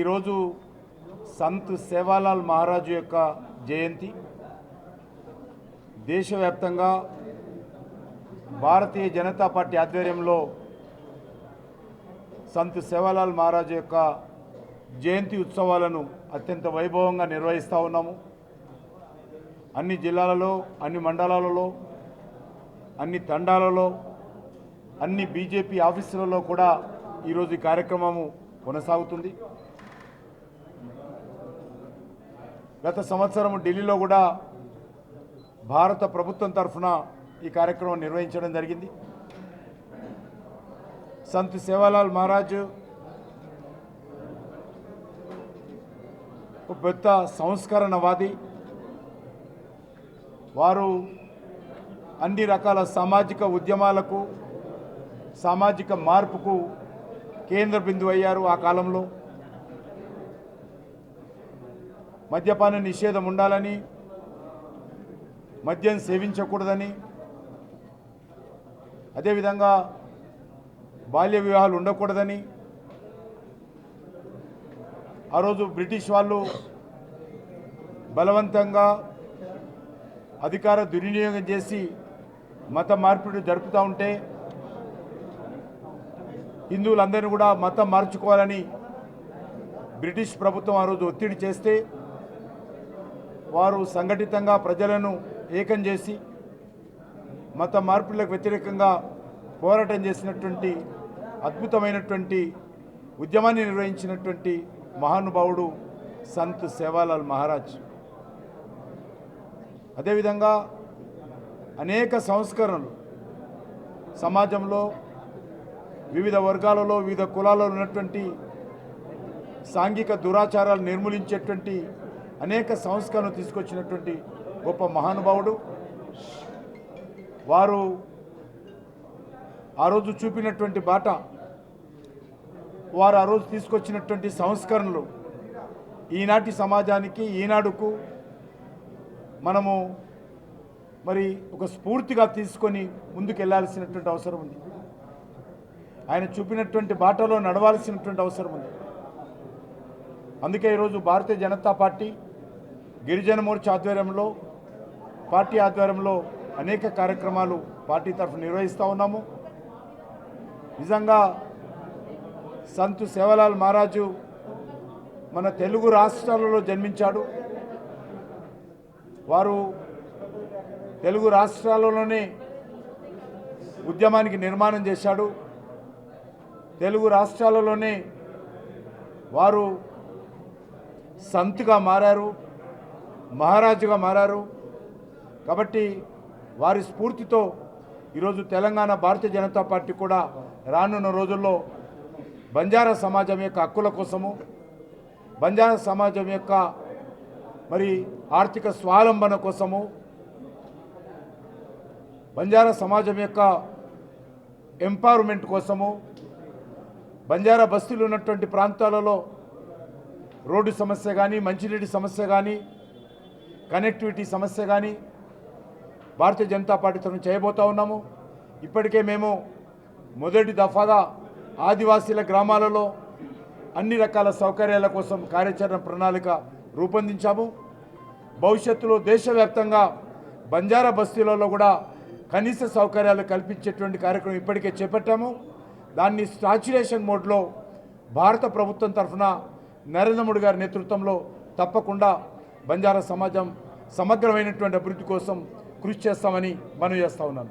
ఈరోజు సంత్ సేవాలాల్ మహారాజు యొక్క జయంతి. దేశవ్యాప్తంగా భారతీయ జనతా పార్టీ ఆధ్వర్యంలో సంత్ సేవాలాల్ మహారాజు యొక్క జయంతి ఉత్సవాలను అత్యంత వైభవంగా నిర్వహిస్తూ ఉన్నాము. అన్ని జిల్లాలలో అన్ని మండలాలలో అన్ని తండాలలో అన్ని బీజేపీ ఆఫీసులలో కూడా ఈరోజు ఈ కార్యక్రమము కొనసాగుతుంది. గత సంవత్సరం ఢిల్లీలో కూడా భారత ప్రభుత్వం తరఫున ఈ కార్యక్రమం నిర్వహించడం జరిగింది. సంత్ సేవాలాల్ మహారాజ్ ఒక పెద్ద సంస్కరణవాది. వారు అన్ని రకాల సామాజిక ఉద్యమాలకు సామాజిక మార్పుకు కేంద్ర బిందువు అయ్యారు ఆ కాలంలో. మద్యపాన నిషేధం ఉండాలని మద్యం సేవించకూడదని అదేవిధంగా బాల్య వివాహాలు ఉండకూడదని ఆ రోజు బ్రిటిష్ వాళ్ళు బలవంతంగా అధికార దుర్వినియోగం చేసి మత మార్పిడి జరుపుతూ ఉంటే హిందువులందరినీ కూడా మతం మార్చుకోవాలని బ్రిటిష్ ప్రభుత్వం ఆ రోజు ఒత్తిడి చేస్తే వారు సంఘటితంగా ప్రజలను ఏకం చేసి మత మార్పులకు వ్యతిరేకంగా పోరాటం చేసినటువంటి అద్భుతమైనటువంటి ఉద్యమాన్ని నిర్వహించినటువంటి మహానుభావుడు సంత్ సేవాలాల్ మహారాజ్. అదేవిధంగా అనేక సంస్కరణలు సమాజంలో వివిధ వర్గాలలో వివిధ కులాలలో ఉన్నటువంటి సాంఘిక దురాచారాలు నిర్మూలించేటువంటి అనేక సంస్కరణలు తీసుకొచ్చినటువంటి గొప్ప మహానుభావుడు. వారు ఆ రోజు చూపినటువంటి బాట వారు ఆ రోజు తీసుకొచ్చినటువంటి సంస్కరణలు ఈనాటి సమాజానికి ఈనాడుకు మనము మరి ఒక స్ఫూర్తిగా తీసుకొని ముందుకు వెళ్ళాల్సినటువంటి అవసరం ఉంది. ఆయన చూపినటువంటి బాటలో నడవాల్సినటువంటి అవసరం ఉంది. అందుకే ఈరోజు భారతీయ జనతా పార్టీ గిరిజన మోర్చా ఆధ్వర్యంలో పార్టీ ఆధ్వర్యంలో అనేక కార్యక్రమాలు పార్టీ తరఫు నిర్వహిస్తూ ఉన్నాము. నిజంగా సంతు సేవలాల్ మహారాజు మన తెలుగు రాష్ట్రాలలో జన్మించాడు. వారు తెలుగు రాష్ట్రాలలోనే ఉద్యమానికి నిర్మాణం చేశాడు. తెలుగు రాష్ట్రాలలోనే వారు సంతుగా మారారు. మహారాజుగా మారారు. కాబట్టి వారి స్ఫూర్తితో ఈరోజు తెలంగాణ భారతీయ జనతా పార్టీ కూడా రానున్న రోజుల్లో బంజారా సమాజం యొక్క హక్కుల కోసము బంజారా సమాజం యొక్క మరి ఆర్థిక స్వావలంబన కోసము బంజారా సమాజం యొక్క ఎంపవర్మెంట్ కోసము బంజారా బస్తీలు ఉన్నటువంటి ప్రాంతాలలో రోడ్డు సమస్య కానీ మంచినీటి సమస్య కానీ కనెక్టివిటీ సమస్య కానీ భారతీయ జనతా పార్టీ తరఫున చేయబోతా ఉన్నాము. ఇప్పటికే మేము మొదటి దఫాగా ఆదివాసీల గ్రామాలలో అన్ని రకాల సౌకర్యాల కోసం కార్యాచరణ ప్రణాళిక రూపొందించాము. భవిష్యత్తులో దేశవ్యాప్తంగా బంజారా బస్తీలలో కూడా కనీస సౌకర్యాలు కల్పించేటువంటి కార్యక్రమం ఇప్పటికే చేపట్టాము. దాన్ని స్టాచ్యులేషన్ మోడ్లో భారత ప్రభుత్వం తరఫున నరేంద్ర మోడీ గారి నేతృత్వంలో తప్పకుండా బంజారా సమాజం సమగ్రమైనటువంటి అభివృద్ధి కోసం కృషి చేస్తామని మనం చేస్తా ఉన్నాను.